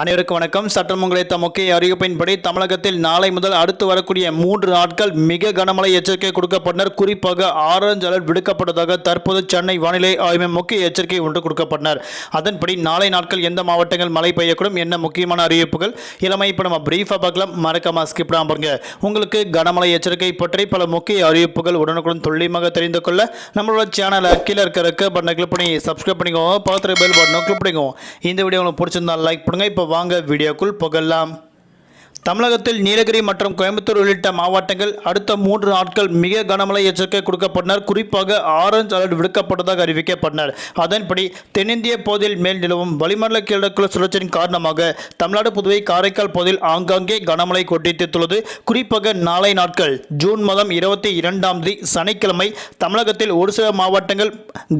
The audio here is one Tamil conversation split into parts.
அனைவருக்கும் வணக்கம். சட்டம் கிடைத்த முக்கிய அறிவிப்பின்படி தமிழகத்தில் நாளை முதல் அடுத்து வரக்கூடிய மூன்று நாட்கள் மிக கனமழை எச்சரிக்கை கொடுக்கப்பட்டனர். குறிப்பாக ஆரஞ்சு அலர்ட் விடுக்கப்பட்டதாக தற்போது சென்னை வானிலை ஆய்வு முக்கிய எச்சரிக்கை ஒன்று கொடுக்கப்பட்டனர். அதன்படி நாளை நாட்கள் எந்த மாவட்டங்கள் மழை பெய்யக்கூடும்? என்ன முக்கியமான அறிவிப்புகள்? இளமை இப்போ நம்ம பிரீஃபாக பார்க்கலாம். மறக்காம ஸ்கிப் பாருங்க. உங்களுக்கு கனமழை எச்சரிக்கை பற்றி பல முக்கிய அறிவிப்புகள் உடனுக்குடன் துல்லியமாக தெரிந்து கொள்ள நம்மளோட சேனலை கீழே இருக்க பட்டனை கிளிக் பண்ணி சப்ஸ்கிரைப் பண்ணிக்கோங்க. பக்கத்தில் பெல் பட்டனை கிளிக் பண்ணிக்கோங்க. இந்த வீடியோ உங்களுக்கு பிடிச்சிருந்தா லைக் பண்ணுங்க. இப்போ வாங்க வீடியோக்குள் புகழலாம். தமிழகத்தில் நீலகிரி மற்றும் கோயம்புத்தூர் உள்ளிட்ட மாவட்டங்கள் அடுத்த மூன்று நாட்கள் மிக கனமழை எச்சரிக்கை கொடுக்கப்பட்டனர். குறிப்பாக ஆரஞ்சு அலர்ட் விடுக்கப்பட்டதாக அறிவிக்கப்பட்டனர். அதன்படி தென்னிந்திய பகுதியில் மேல் நிலவும் வளிமண்டல கிழக்கு சுழற்சியின் காரணமாக தமிழ்நாடு புதுவை காரைக்கால் பகுதியில் ஆங்காங்கே கனமழை கொட்டித்துள்ளது. குறிப்பாக நாளை நாட்கள் ஜூன் மாதம் இருபத்தி இரண்டாம் தேதி சனிக்கிழமை தமிழகத்தில் ஒரு சில மாவட்டங்கள்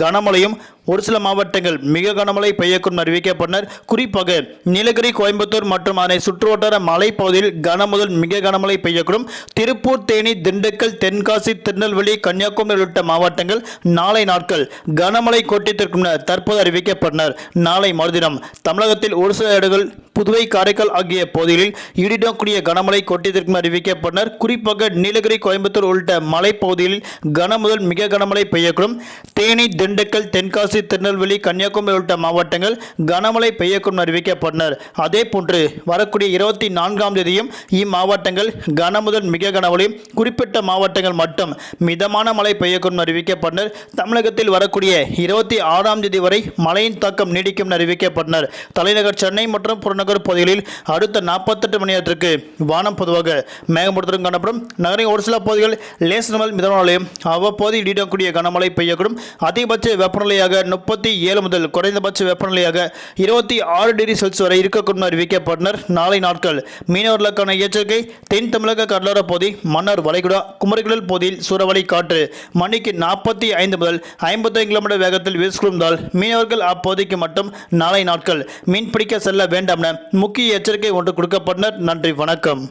கனமழையும் ஒரு சில மாவட்டங்கள் மிக கனமழை பெய்யக்கூடும் அறிவிக்கப்பட்டனர். குறிப்பாக நீலகிரி கோயம்புத்தூர் மற்றும் அதனை சுற்றுவட்டார மலைப்பகுதியில் கன முதல் மிக கனமழை பெய்யக்கூடும். திருப்பூர் தேனி திண்டுக்கல் தென்காசி திருநெல்வேலி கன்னியாகுமரி உள்ளிட்ட மாவட்டங்கள் நாளை நாட்கள் கனமழை கொட்டித்திருக்கும் தற்போது அறிவிக்கப்பட்டனர். நாளை மறுதினம் தமிழகத்தில் ஒரு சில இடங்கள் புதுவை காரைக்கால் ஆகிய பகுதிகளில் இடிடக்கூடிய கனமழை கொட்டியதற்கும் அறிவிக்கப்பட்டனர். குறிப்பாக நீலகிரி கோயம்புத்தூர் உள்ளிட்ட மலைப்பகுதிகளில் கன முதல் மிக கனமழை பெய்யக்கூடும். தேனி திண்டுக்கல் தென்காசி திருநெல்வேலி கன்னியாகுமரி உள்ளிட்ட மாவட்டங்கள் கனமழை பெய்யக்கூடும் அறிவிக்கப்பட்டனர். அதே போன்று வரக்கூடிய இருபத்தி நான்காம் தேதியும் இம்மாவட்டங்கள் கன முதல் மிக கனமழையும் குறிப்பிட்ட மாவட்டங்கள் மட்டும் மிதமான மழை பெய்யக்கூடும் அறிவிக்கப்பட்டனர். தமிழகத்தில் வரக்கூடிய இருபத்தி ஆறாம் தேதி வரை மழையின் தாக்கம் நீடிக்கும் அறிவிக்கப்பட்டனர். தலைநகர் சென்னை மற்றும் புறநகர் பகுதிகளில் அடுத்த நாற்பத்தெட்டு மணி நேரத்திற்கு வானம் பொதுவாக மேகமூட்டத்துடன் காணப்படும். நகரின் ஒரு சில பகுதிகள் லேசர் முதல் மிதமான அவ்வப்போது இடிடக்கூடிய கனமழை பெய்யக்கூடும். அதிகபட்ச வெப்பநிலையாக முப்பத்தி ஏழு முதல் குறைந்தபட்ச வெப்பநிலையாக இருபத்தி ஆறு டிகிரி செல்சியஸ் வரை இருக்கக்கூடும் அறிவிக்கப்பட்டனர். நாளை நாட்கள் மீனவர்களுக்கான எச்சரிக்கை. தென் தமிழக கடலோர பகுதி மன்னார் வளைகுடா குமரிக்குடல் பகுதியில் சூறாவளி காற்று மணிக்கு நாற்பத்தி ஐந்து முதல் ஐம்பத்தைந்து கிலோமீட்டர் வேகத்தில் வீசுகிறதால் மீனவர்கள் அப்போதைக்கு மட்டும் நாளை நாட்கள் மீன்பிடிக்க செல்ல வேண்டாம் என முக்கிய எச்சரிக்கை ஒன்று கொடுக்கப்பட்டனர். நன்றி வணக்கம்.